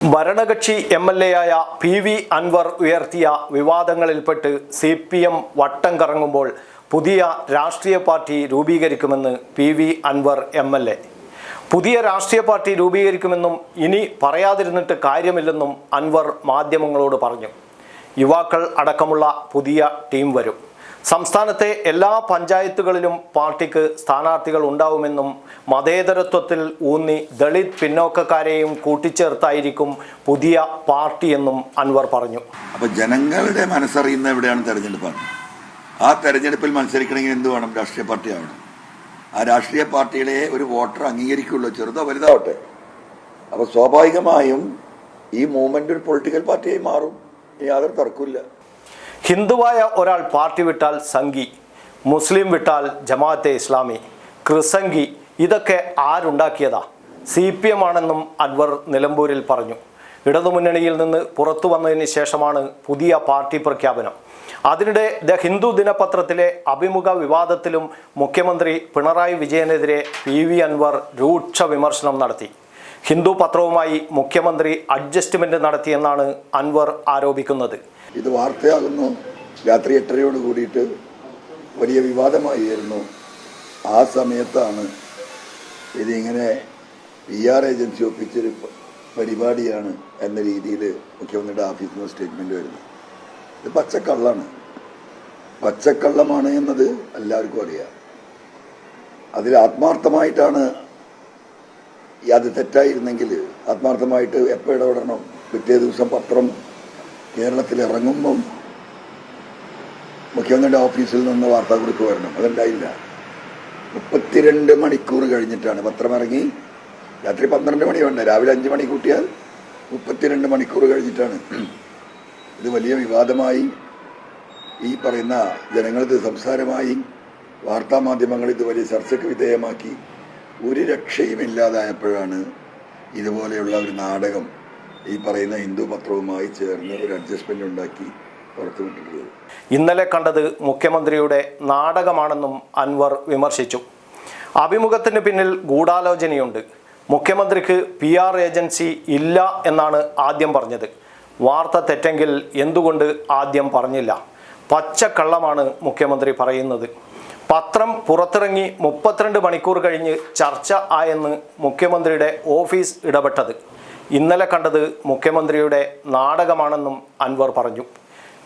ഭരണകക്ഷി M L A ആയ P V Anvar ഉയർത്തിയ വിവാദങ്ങളിൽപ്പെട്ട് സി പി എം വട്ടം കറങ്ങുമ്പോൾ പുതിയ രാഷ്ട്രീയ പാർട്ടി രൂപീകരിക്കുമെന്ന് P V Anvar M L A. പുതിയ രാഷ്ട്രീയ പാർട്ടി രൂപീകരിക്കുമെന്നും ഇനി പറയാതിരുന്നിട്ട് കാര്യമില്ലെന്നും അൻവർ മാധ്യമങ്ങളോട് പറഞ്ഞു. യുവാക്കൾ അടക്കമുള്ള പുതിയ ടീം വരും. സംസ്ഥാനത്തെ എല്ലാ പഞ്ചായത്തുകളിലും പാർട്ടിക്ക് സ്ഥാനാർത്ഥികൾ ഉണ്ടാവുമെന്നും മതേതരത്വത്തിൽ ഊന്നി ദളിത് പിന്നോക്കക്കാരെയും കൂട്ടിച്ചേർത്തായിരിക്കും പുതിയ പാർട്ടിയെന്നും അൻവർ പറഞ്ഞു. അപ്പോൾ ജനങ്ങളുടെ മനസ്സറിയുന്ന എവിടെയാണ് തെരഞ്ഞെടുപ്പാണ് ആ തെരഞ്ഞെടുപ്പിൽ മത്സരിക്കണമെങ്കിൽ എന്ത് വേണം? രാഷ്ട്രീയ പാർട്ടി ആവണം. ആ രാഷ്ട്രീയ പാർട്ടികളെ ഒരു വോട്ടർ അംഗീകരിക്കുള്ളൂ ചെറുതോ വലുതാവട്ടെ. അപ്പോൾ സ്വാഭാവികമായും ഈ മൂവ്മെന്റ് ഒരു പൊളിറ്റിക്കൽ പാർട്ടിയായി മാറും. യാതൊരു തർക്കമില്ല ഹിന്ദുവായ ഒരാൾ പാർട്ടി വിട്ടാൽ സംഘി മുസ്ലിം വിട്ടാൽ ജമാഅത്തെ ഇസ്ലാമി ക്രിസംഗി ഇതൊക്കെ ആരുണ്ടാക്കിയതാ? സി പി എം ആണെന്നും അൻവർ നിലമ്പൂരിൽ പറഞ്ഞു. ഇടതുമുന്നണിയിൽ നിന്ന് പുറത്തു വന്നതിന് ശേഷമാണ് പുതിയ പാർട്ടി പ്രഖ്യാപനം. അതിനിടെ ദ ഹിന്ദു ദിനപത്രത്തിലെ അഭിമുഖ വിവാദത്തിലും മുഖ്യമന്ത്രി പിണറായി വിജയനെതിരെ പി വി അൻവർ രൂക്ഷ വിമർശനം നടത്തി. ഹിന്ദു പത്രവുമായി മുഖ്യമന്ത്രി അഡ്ജസ്റ്റ്മെന്റ് നടത്തിയെന്നാണ് അൻവർ ആരോപിക്കുന്നത്. ഇത് വാർത്തയാകുന്നു. രാത്രി എട്ടരയോട് കൂടിയിട്ട് വലിയ വിവാദമായിരുന്നു. ആ സമയത്താണ് ഇതിങ്ങനെ പി ആർ ഏജൻസി ഒപ്പിച്ചൊരു പരിപാടിയാണ് എന്ന രീതിയിൽ മുഖ്യമന്ത്രിയുടെ ഓഫീസിൽ നിന്ന് സ്റ്റേറ്റ്മെന്റ് വരുന്നത്. ഇത് പച്ചക്കള്ളാണ്. പച്ചക്കള്ളമാണ് എന്നത് എല്ലാവർക്കും അറിയാം. അതിൽ ആത്മാർത്ഥമായിട്ടാണ് അത് തെറ്റായിരുന്നെങ്കിൽ ആത്മാർത്ഥമായിട്ട് എപ്പോൾ ഇടപെടണം? പിറ്റേ ദിവസം പത്രം കേരളത്തിൽ ഇറങ്ങുമ്പം മുഖ്യമന്ത്രിയുടെ ഓഫീസിൽ നിന്ന് വാർത്താക്കുറിപ്പ് വരണം. അതുണ്ടായില്ല. മുപ്പത്തിരണ്ട് മണിക്കൂർ കഴിഞ്ഞിട്ടാണ് പത്രം ഇറങ്ങി. രാത്രി പന്ത്രണ്ട് മണി വേണ്ട. രാവിലെ അഞ്ച് മണി കൂട്ടിയാൽ മുപ്പത്തിരണ്ട് മണിക്കൂർ കഴിഞ്ഞിട്ടാണ്. ഇത് വലിയ വിവാദമായി. ഈ പറയുന്ന ജനങ്ങളിത് സംസാരമായി. വാർത്താ മാധ്യമങ്ങൾ ഇത് വലിയ ചർച്ചയ്ക്ക് വിധേയമാക്കി. ഒരു രക്ഷയും ഇല്ലാതായപ്പോഴാണ് ഇതുപോലെയുള്ള ഒരു നാടകം ഈ പറയുന്ന ഹിന്ദു പത്രവുമായി ചേർന്ന് ഒരു അഡ്ജസ്റ്റ്മെന്റ് ഉണ്ടാക്കി പുറത്തുവിട്ടിട്ടുള്ളത് ഇന്നലെ കണ്ടത് മുഖ്യമന്ത്രിയുടെ നാടകമാണെന്നും അൻവർ വിമർശിച്ചു. അഭിമുഖത്തിന് പിന്നിൽ ഗൂഢാലോചനയുണ്ട്. മുഖ്യമന്ത്രിക്ക് പി ആർ ഏജൻസി ഇല്ല എന്നാണ് ആദ്യം പറഞ്ഞത്. വാർത്ത തെറ്റെങ്കിൽ എന്തുകൊണ്ട് ആദ്യം പറഞ്ഞില്ല? പച്ചക്കള്ളമാണ് മുഖ്യമന്ത്രി പറയുന്നത്. പത്രം പുറത്തിറങ്ങി മുപ്പത്തിരണ്ട് മണിക്കൂർ കഴിഞ്ഞ് ചർച്ച ആയെന്ന് മുഖ്യമന്ത്രിയുടെ ഓഫീസ് ഇടപെട്ടത്. ഇന്നലെ കണ്ടത് മുഖ്യമന്ത്രിയുടെ നാടകമാണെന്നും അൻവർ പറഞ്ഞു.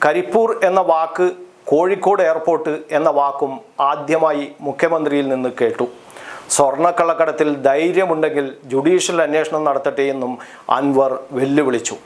കരിപ്പൂർ എന്ന വാക്ക് കോഴിക്കോട് എയർപോർട്ട് എന്ന വാക്കും ആദ്യമായി മുഖ്യമന്ത്രിയിൽ നിന്ന് കേട്ടു. സ്വർണക്കള്ളക്കടത്തിൽ ധൈര്യമുണ്ടെങ്കിൽ ജുഡീഷ്യൽ അന്വേഷണം നടത്തട്ടെ എന്നും അൻവർ വെല്ലുവിളിച്ചു.